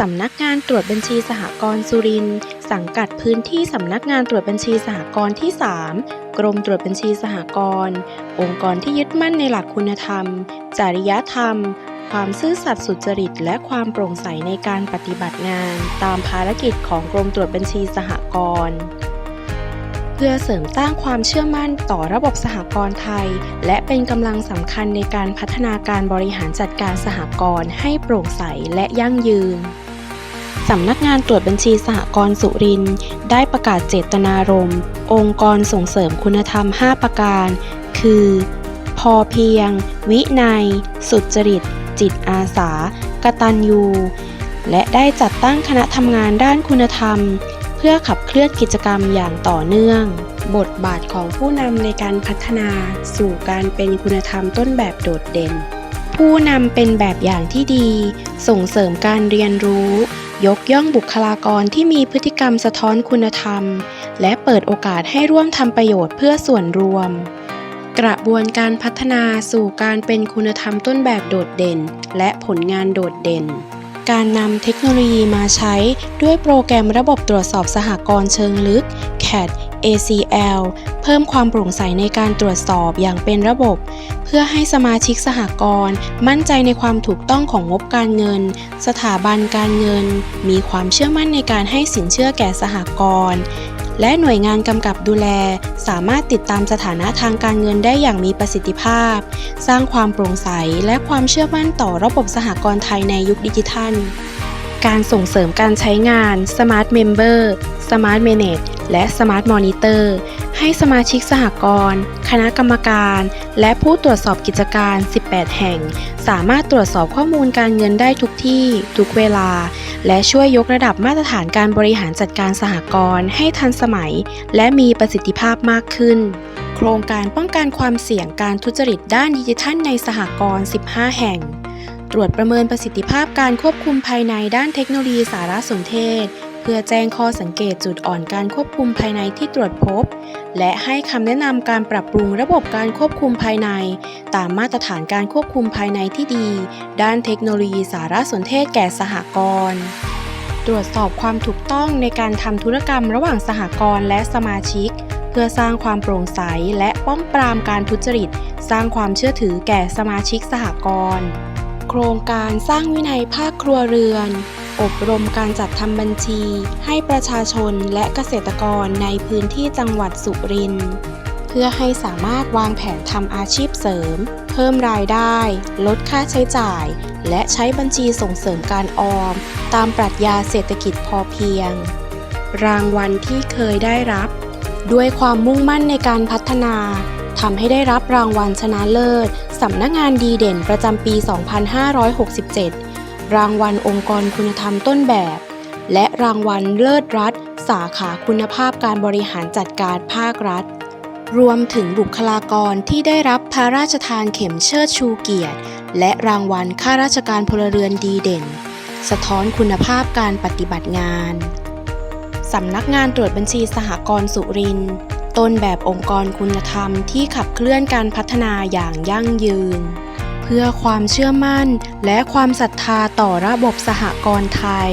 สำนักงานตรวจบัญชีสหกรณ์สุรินทร์สังกัดพื้นที่สำนักงานตรวจบัญชีสหกรณ์ที่ 3 กรมตรวจบัญชีสหกรณ์องค์กรที่ยึดมั่นในหลักคุณธรรม จริยธรรม ความซื่อสัตย์สุจริต และความโปร่งใสในการปฏิบัติงาน ตามภารกิจของกรมตรวจบัญชีสหกรณ์เพื่อเสริมสร้างความเชื่อมั่นต่อระบบสหกรณ์ไทย และเป็นกำลังสำคัญในการพัฒนาการบริหารจัดการสหกรณ์ให้โปร่งใสและยั่งยืน สำนักงานตรวจบัญชีสหกรณ์สุรินทร์ได้ประกาศเจตนารมณ์ องค์กรส่งเสริมคุณธรรม 5 ประการ คือ พอเพียง วินัย สุจริต จิตอาสา กตัญญู และได้จัดตั้งคณะทำงานด้านคุณธรรม เพื่อขับเคลื่อนกิจกรรมอย่างต่อเนื่อง บทบาทของผู้นำในการพัฒนาสู่การเป็นคุณธรรมต้นแบบโดดเด่น ผู้นำเป็นแบบอย่างที่ดี ส่งเสริมการเรียนรู้ ยกย่องบุคลากรที่มีพฤติกรรมสะท้อนคุณธรรม และเปิดโอกาสให้ร่วมทำประโยชน์เพื่อส่วนรวม กระบวนการพัฒนาสู่การเป็นคุณธรรมต้นแบบโดดเด่น และผลงานโดดเด่น การนำเทคโนโลยีมาใช้ด้วยโปรแกรมระบบตรวจสอบสหกรณ์เชิงลึก CAD ACL เพิ่มความโปร่งใสในการตรวจสอบอย่างเป็นระบบ เพื่อให้สมาชิกสหกรณ์มั่นใจในความถูกต้องของงบการเงิน สถาบันการเงิน มีความเชื่อมั่นในการให้สินเชื่อแก่สหกรณ์และหน่วยงานกำกับดูแล สามารถติดตามสถานะทางการเงินได้อย่างมีประสิทธิภาพ สร้างความโปร่งใสและความเชื่อมั่นต่อระบบสหกรณ์ไทยในยุคดิจิทัล การส่งเสริมการใช้งาน Smart Member Smart Manage และ Smart Monitor ให้สมาชิกสหกรณ์ คณะกรรมการ และผู้ตรวจสอบกิจการ 18 แห่ง สามารถตรวจสอบข้อมูลการเงินได้ทุกที่ ทุกเวลา และช่วยยกระดับมาตรฐานการบริหารจัดการสหกรณ์ให้ทันสมัย และมีประสิทธิภาพมากขึ้นโครงการป้องกันความเสี่ยงการทุจริตด้านดิจิทัลในสหกรณ์ 15 แห่ง ตรวจประเมินประสิทธิภาพการควบคุมภายในด้านเทคโนโลยีสารสนเทศ เพื่อแจ้งข้อสังเกตจุดอ่อนการควบคุมภายในที่ตรวจพบ และให้คำแนะนำการปรับปรุงระบบการควบคุมภายใน ตามมาตรฐานการควบคุมภายในที่ดี ด้านเทคโนโลยีสารสนเทศแก่สหกรณ์ตรวจสอบความถูกต้องในการทำธุรกรรมระหว่างสหกรณ์และสมาชิก เพื่อสร้างความโปร่งใสและป้องปรามการทุจริต สร้างความเชื่อถือแก่สมาชิกสหกรณ์ ครงการสร้างวินัยภาคครัวเรือน อบรมการจัดทำบัญชี ให้ประชาชนและเกษตรกรในพื้นที่จังหวัดสุรินทร์เพื่อให้สามารถวางแผนทำอาชีพเสริม เพิ่มรายได้ ลดค่าใช้จ่าย และใช้บัญชีส่งเสริมการออม ตามปรัชญาเศรษฐกิจพอเพียง รางวัลที่เคยได้รับ ด้วยความมุ่งมั่นในการพัฒนา ทำให้ได้รับรางวัลชนะเลิศสำนักงานดีเด่นประจำปี 2567 รางวัลองค์กรคุณธรรมต้นแบบ และรางวัลเลิศรัฐ สาขาคุณภาพการบริหารจัดการภาครัฐ รวมถึงบุคลากรที่ได้รับพระราชทานเข็มเชิดชูเกียรติ และรางวัลข้าราชการพลเรือนดีเด่น สะท้อนคุณภาพการปฏิบัติงานสำนักงานตรวจบัญชีสหกรณ์สุรินทร์ ต้นแบบองค์กรคุณธรรมที่ขับเคลื่อนการพัฒนาอย่างยั่งยืน เพื่อความเชื่อมั่นและความศรัทธาต่อระบบสหกรณ์ไทย